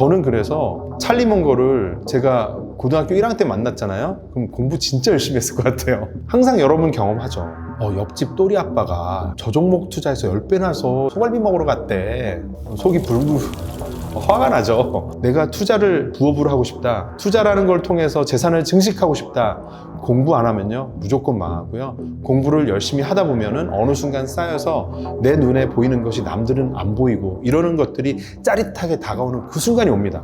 저는 그래서 찰리 먼거를 제가 고등학교 1학년 때 만났잖아요. 그럼 공부 진짜 열심히 했을 것 같아요. 항상 여러분 경험하죠. 어, 옆집 또리 아빠가 저 종목 투자해서 10배 나서 소갈비 먹으러 갔대. 속이 불불 어, 화가 나죠. 내가 투자를 부업으로 하고 싶다. 투자라는 걸 통해서 재산을 증식하고 싶다. 공부 안 하면요. 무조건 망하고요. 공부를 열심히 하다 보면은 어느 순간 쌓여서 내 눈에 보이는 것이 남들은 안 보이고 이러는 것들이 짜릿하게 다가오는 그 순간이 옵니다.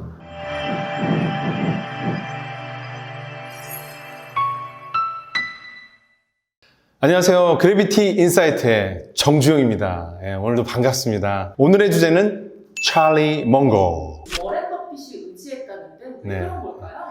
안녕하세요. 그래비티 인사이트의 정주영입니다. 예, 오늘도 반갑습니다. 오늘의 주제는 찰리 몽고. 워렌 버핏이 의지했다는데 왜 네. 그런 걸까요?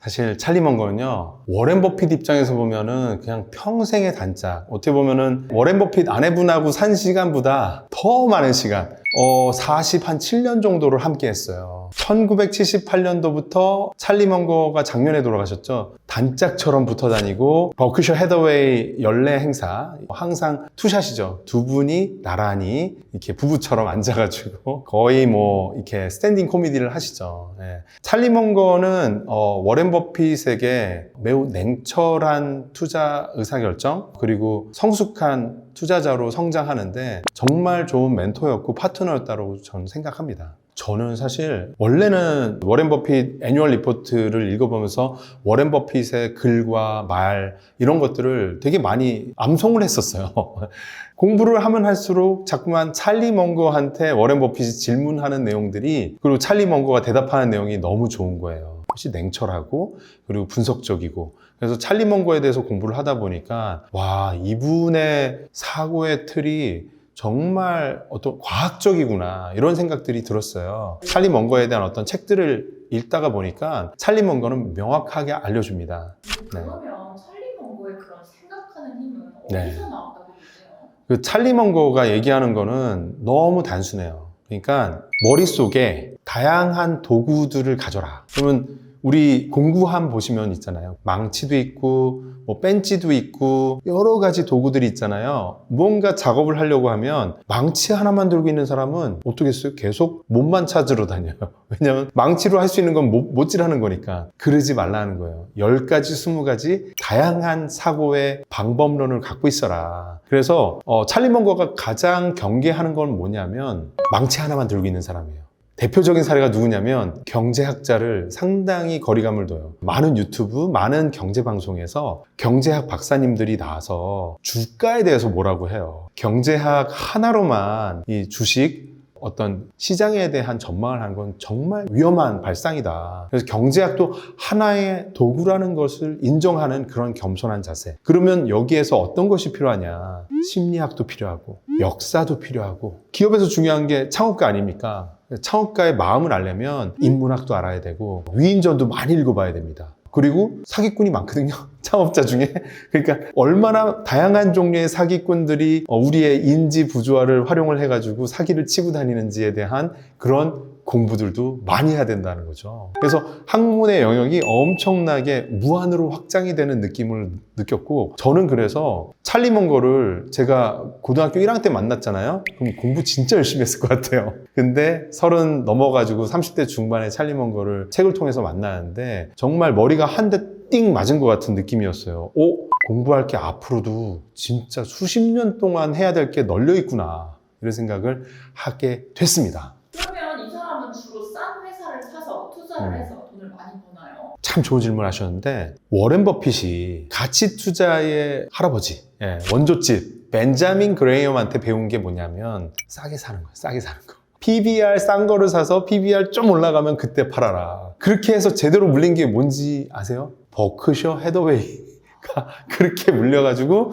사실 찰리 먼거는요 워렌 버핏 입장에서 보면은 그냥 평생의 단짝 어떻게 보면은 워렌 버핏 아내분하고 산 시간보다 더 많은 시간 어, 40, 한 7년 정도를 함께 했어요 1978년도부터 찰리 먼거가 작년에 돌아가셨죠 단짝처럼 붙어 다니고 버크셔 헤더웨이 연례 행사 항상 투샷이죠 두 분이 나란히 이렇게 부부처럼 앉아가지고 거의 뭐 이렇게 스탠딩 코미디를 하시죠 예. 찰리 먼거는 어, 워렌 버핏에게 매우 냉철한 투자 의사결정 그리고 성숙한 투자자로 성장하는데 정말 좋은 멘토였고 파트너였다고 저는 생각합니다. 저는 사실 원래는 워렌 버핏 애뉴얼 리포트를 읽어보면서 워렌 버핏의 글과 말 이런 것들을 되게 많이 암송을 했었어요. 공부를 하면 할수록 자꾸만 찰리 먼거한테 워렌 버핏이 질문하는 내용들이 그리고 찰리 먼거가 대답하는 내용이 너무 좋은 거예요. 훨씬 냉철하고 그리고 분석적이고 그래서 찰리 먼거에 대해서 공부를 하다 보니까 와 이분의 사고의 틀이 정말 어떤 과학적이구나 이런 생각들이 들었어요. 찰리 먼거에 대한 어떤 책들을 읽다가 보니까 찰리 먼거는 명확하게 알려줍니다. 네. 그러면 찰리 먼고의 그런 생각하는 힘은 네. 어디서 나왔다고 보세요? 그 찰리 먼거가 얘기하는 거는 너무 단순해요. 그러니까 머릿속에 다양한 도구들을 가져라. 그러면 우리 공구함 보시면 있잖아요. 망치도 있고, 뭐 벤치도 있고, 여러 가지 도구들이 있잖아요. 무언가 작업을 하려고 하면 망치 하나만 들고 있는 사람은 어떻겠어요? 계속 몸만 찾으러 다녀요. 왜냐면 망치로 할 수 있는 건 못, 못질하는 거니까. 그러지 말라는 거예요. 10가지, 20가지 다양한 사고의 방법론을 갖고 있어라. 그래서 어, 찰리 먼거가 가장 경계하는 건 뭐냐면 망치 하나만 들고 있는 사람이에요. 대표적인 사례가 누구냐면 경제학자를 상당히 거리감을 둬요. 많은 유튜브, 많은 경제 방송에서 경제학 박사님들이 나와서 주가에 대해서 뭐라고 해요. 경제학 하나로만 이 주식 어떤 시장에 대한 전망을 하는 건 정말 위험한 발상이다. 그래서 경제학도 하나의 도구라는 것을 인정하는 그런 겸손한 자세. 그러면 여기에서 어떤 것이 필요하냐? 심리학도 필요하고, 역사도 필요하고, 기업에서 중요한 게 창업가 아닙니까? 창업가의 마음을 알려면 인문학도 알아야 되고, 위인전도 많이 읽어봐야 됩니다. 그리고 사기꾼이 많거든요. 창업자 중에. 그러니까 얼마나 다양한 종류의 사기꾼들이 어, 우리의 인지 부조화를 활용을 해가지고 사기를 치고 다니는지에 대한 그런 공부들도 많이 해야 된다는 거죠. 그래서 학문의 영역이 엄청나게 무한으로 확장이 되는 느낌을 느꼈고 저는 그래서 찰리 먼거를 제가 고등학교 1학년 때 만났잖아요. 그럼 공부 진짜 열심히 했을 것 같아요. 근데 서른 넘어가지고 30대 중반에 찰리 먼거를 책을 통해서 만나는데 정말 머리가 한 대 띵 맞은 것 같은 느낌이었어요. 오, 공부할 게 앞으로도 진짜 수십 년 동안 해야 될 게 널려 있구나. 이런 생각을 하게 됐습니다. 그러면 이 사람은 주로 싼 회사를 사서 투자를 음. 해서 돈을 많이 버나요? 참 좋은 질문 하셨는데 워렌 버핏이 가치 투자의 할아버지 예, 원조집 벤자민 그레이엄한테 배운 게 뭐냐면 싸게 사는 거예요 싸게 사는 거 PBR 싼 거를 사서 PBR 좀 올라가면 그때 팔아라 그렇게 해서 제대로 물린 게 뭔지 아세요? 버크셔 헤더웨이가 그렇게 물려가지고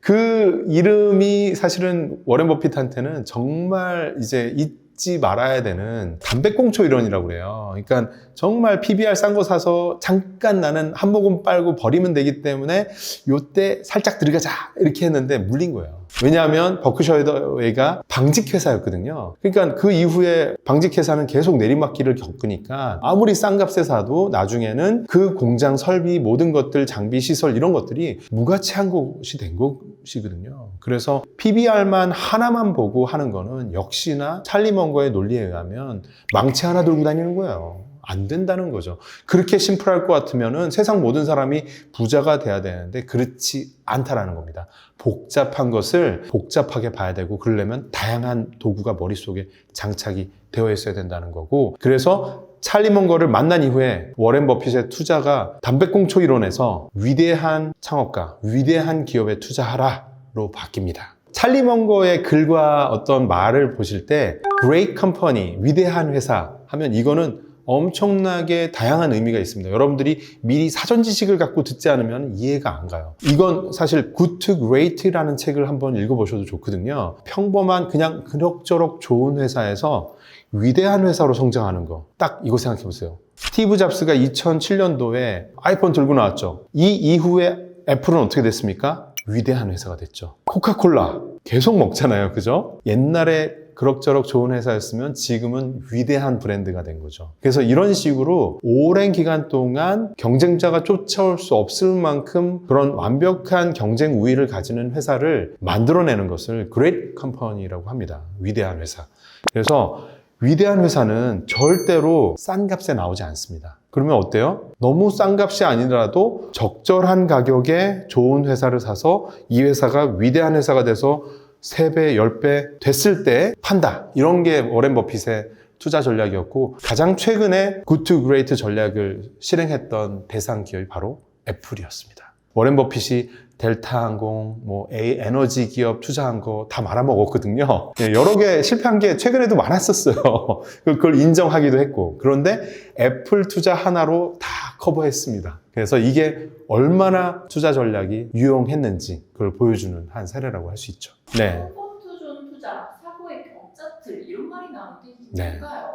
그 이름이 사실은 워렌 버핏한테는 정말 이제 잊지 말아야 되는 담배꽁초 이론이라고 그래요. 그러니까 정말 PBR 싼 거 사서 잠깐 나는 한 모금 빨고 버리면 되기 때문에 요때 살짝 들어가자 이렇게 했는데 물린 거예요. 왜냐하면 버크셔 헤더웨이가 방직회사였거든요. 그러니까 그 이후에 방직회사는 계속 내리막길을 겪으니까 아무리 싼 값에 사도 나중에는 그 공장 설비 모든 것들 장비 시설 이런 것들이 무가치한 것이 된 거, 이웃이거든요. 그래서 PBR만 하나만 보고 하는 거는 역시나 찰리먼거의 논리에 의하면 망치 하나 들고 다니는 거예요. 안 된다는 거죠. 그렇게 심플할 것 같으면은 세상 모든 사람이 부자가 돼야 되는데 그렇지 않다라는 겁니다. 복잡한 것을 복잡하게 봐야 되고 그러려면 다양한 도구가 머릿속에 장착이 되어 있어야 된다는 거고 그래서 찰리먼거를 만난 이후에 워렌 버핏의 투자가 담배꽁초 이론에서 위대한 창업가, 위대한 기업에 투자하라로 바뀝니다. 찰리먼거의 글과 어떤 말을 보실 때 great company, 위대한 회사 하면 이거는 엄청나게 다양한 의미가 있습니다. 여러분들이 미리 사전 지식을 갖고 듣지 않으면 이해가 안 가요. 이건 사실 Good to Great라는 책을 한번 읽어보셔도 좋거든요. 평범한 그냥 그럭저럭 좋은 회사에서 위대한 회사로 성장하는 거. 딱 이거 생각해 보세요. 스티브 잡스가 2007년도에 아이폰 들고 나왔죠. 이 이후에 애플은 어떻게 됐습니까? 위대한 회사가 됐죠. 코카콜라 계속 먹잖아요. 그죠? 옛날에 그럭저럭 좋은 회사였으면 지금은 위대한 브랜드가 된 거죠. 그래서 이런 식으로 오랜 기간 동안 경쟁자가 쫓아올 수 없을 만큼 그런 완벽한 경쟁 우위를 가지는 회사를 만들어내는 것을 Great Company라고 합니다. 위대한 회사. 그래서 위대한 회사는 절대로 싼 값에 나오지 않습니다. 그러면 어때요? 너무 싼 값이 아니더라도 적절한 가격에 좋은 회사를 사서 이 회사가 위대한 회사가 돼서 3배, 10배 됐을 때 판다. 이런 게 워렌 버핏의 투자 전략이었고 가장 최근에 to great 전략을 실행했던 대상 기업이 바로 애플이었습니다. 워렌 버핏이 델타 항공, 뭐 A 에너지 기업 투자한 거 다 말아먹었거든요. 예, 여러 개 실패한 게 최근에도 많았었어요. 그걸 인정하기도 했고. 그런데 애플 투자 하나로 다 커버했습니다. 그래서 이게 얼마나 투자 전략이 유용했는지 그걸 보여주는 한 사례라고 할 수 있죠. 네. 컴포트존 투자, 사고의 경자틀 이런 말이 나오는데 이게 네. 뭔가요?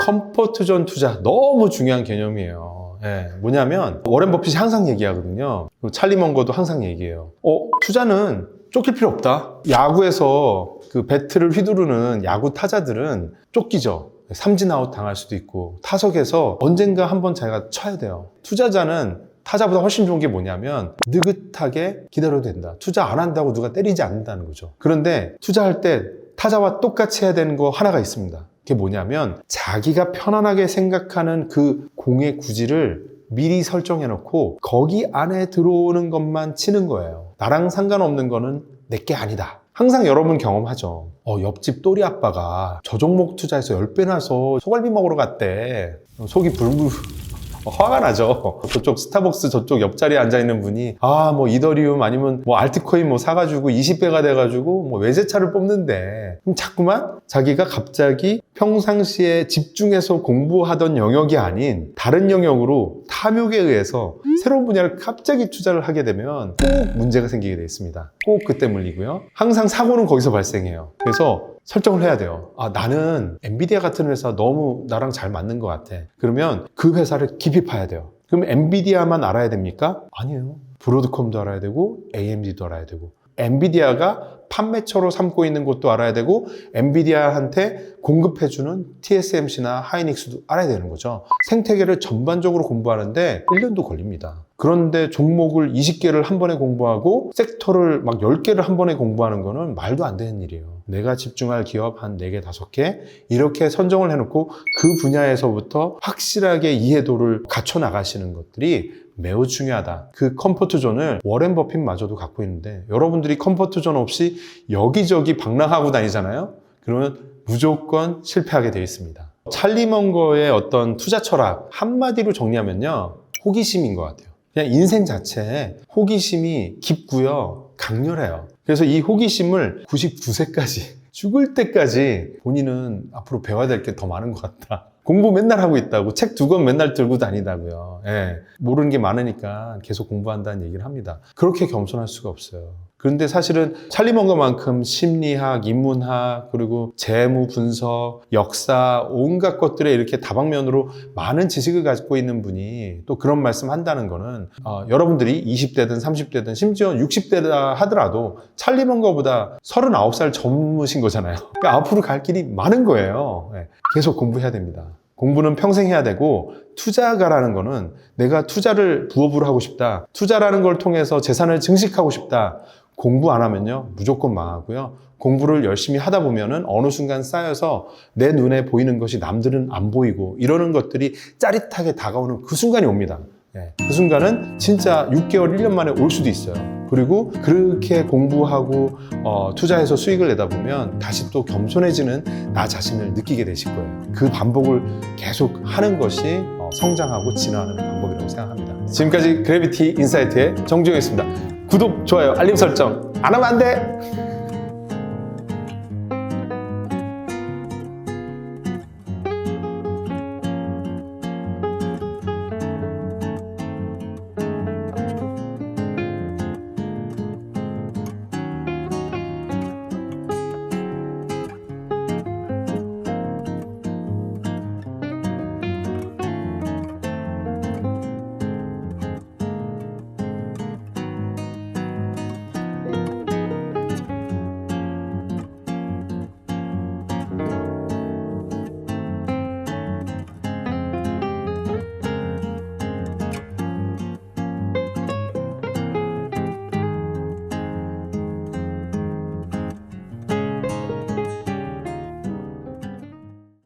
컴포트존 투자 너무 중요한 개념이에요. 예, 뭐냐면 워렌 버핏이 항상 얘기하거든요. 그리고 찰리 먼거도 항상 얘기해요. 어, 투자는 쫓길 필요 없다. 야구에서 그 배트를 휘두르는 야구 타자들은 쫓기죠. 삼진 아웃 당할 수도 있고 타석에서 언젠가 한번 자기가 쳐야 돼요. 투자자는 타자보다 훨씬 좋은 게 뭐냐면 느긋하게 기다려도 된다. 투자 안 한다고 누가 때리지 않는다는 거죠. 그런데 투자할 때 타자와 똑같이 해야 되는 거 하나가 있습니다. 그게 뭐냐면 자기가 편안하게 생각하는 그 공의 구질을 미리 설정해 놓고 거기 안에 들어오는 것만 치는 거예요. 나랑 상관없는 거는 내게 아니다. 항상 여러분 경험하죠. 어, 옆집 또리 아빠가 저 종목 투자해서 10배 나서 소갈비 먹으러 갔대. 어, 속이 불불 어, 화가 나죠. 저쪽 스타벅스 저쪽 옆자리에 앉아 있는 분이 아 뭐 이더리움 아니면 뭐 알트코인 뭐 사가지고 20배가 돼가지고 뭐 외제차를 뽑는데 그럼 자꾸만 자기가 갑자기 평상시에 집중해서 공부하던 영역이 아닌 다른 영역으로 탐욕에 의해서 새로운 분야를 갑자기 투자를 하게 되면 꼭 문제가 생기게 돼 있습니다. 꼭 그때 물리고요. 항상 사고는 거기서 발생해요. 그래서 설정을 해야 돼요. 아, 나는 엔비디아 같은 회사 너무 나랑 잘 맞는 것 같아. 그러면 그 회사를 깊이 파야 돼요. 그럼 엔비디아만 알아야 됩니까? 아니에요. 브로드컴도 알아야 되고, AMD도 알아야 되고, 엔비디아가 판매처로 삼고 있는 것도 알아야 되고, 엔비디아한테 공급해주는 TSMC나 하이닉스도 알아야 되는 거죠. 생태계를 전반적으로 공부하는데 1년도 걸립니다. 그런데 종목을 20개를 한 번에 공부하고 섹터를 막 10개를 한 번에 공부하는 거는 말도 안 되는 일이에요. 내가 집중할 기업 한 4개, 5개 이렇게 선정을 해놓고 그 분야에서부터 확실하게 이해도를 갖춰 나가시는 것들이 매우 중요하다. 그 컴포트 존을 워렌 버핏마저도 갖고 있는데 여러분들이 컴포트 존 없이 여기저기 방랑하고 다니잖아요. 그러면 무조건 실패하게 되어 있습니다. 찰리 먼거의 어떤 투자 철학 한마디로 정리하면요. 호기심인 것 같아요. 그냥 인생 자체에 호기심이 깊고요. 강렬해요. 그래서 이 호기심을 99세까지 죽을 때까지 본인은 앞으로 배워야 될 게 더 많은 것 같다. 공부 맨날 하고 있다고 책 두 권 맨날 들고 다니다고요. 예. 모르는 게 많으니까 계속 공부한다는 얘기를 합니다. 그렇게 겸손할 수가 없어요. 그런데 사실은 찰리먼거만큼 심리학, 인문학, 그리고 재무 분석, 역사, 온갖 것들에 이렇게 다방면으로 많은 지식을 가지고 있는 분이 또 그런 말씀 한다는 거는 어, 여러분들이 20대든 30대든 심지어 60대다 하더라도 찰리먼거보다 39살 젊으신 거잖아요. 그러니까 앞으로 갈 길이 많은 거예요. 예. 계속 공부해야 됩니다. 공부는 평생 해야 되고 투자가라는 거는 내가 투자를 부업으로 하고 싶다. 투자라는 걸 통해서 재산을 증식하고 싶다. 공부 안 하면요 무조건 망하고요. 공부를 열심히 하다 보면은 어느 순간 쌓여서 내 눈에 보이는 것이 남들은 안 보이고 이러는 것들이 짜릿하게 다가오는 그 순간이 옵니다. 예, 그 순간은 진짜 6개월, 1년 만에 올 수도 있어요. 그리고 그렇게 공부하고 어, 투자해서 수익을 내다 보면 다시 또 겸손해지는 나 자신을 느끼게 되실 거예요. 그 반복을 계속 하는 것이 어, 성장하고 진화하는 방법이라고 생각합니다. 지금까지 그래비티 인사이트의 정주영이었습니다. 구독, 좋아요, 알림 설정 안 하면 안 돼!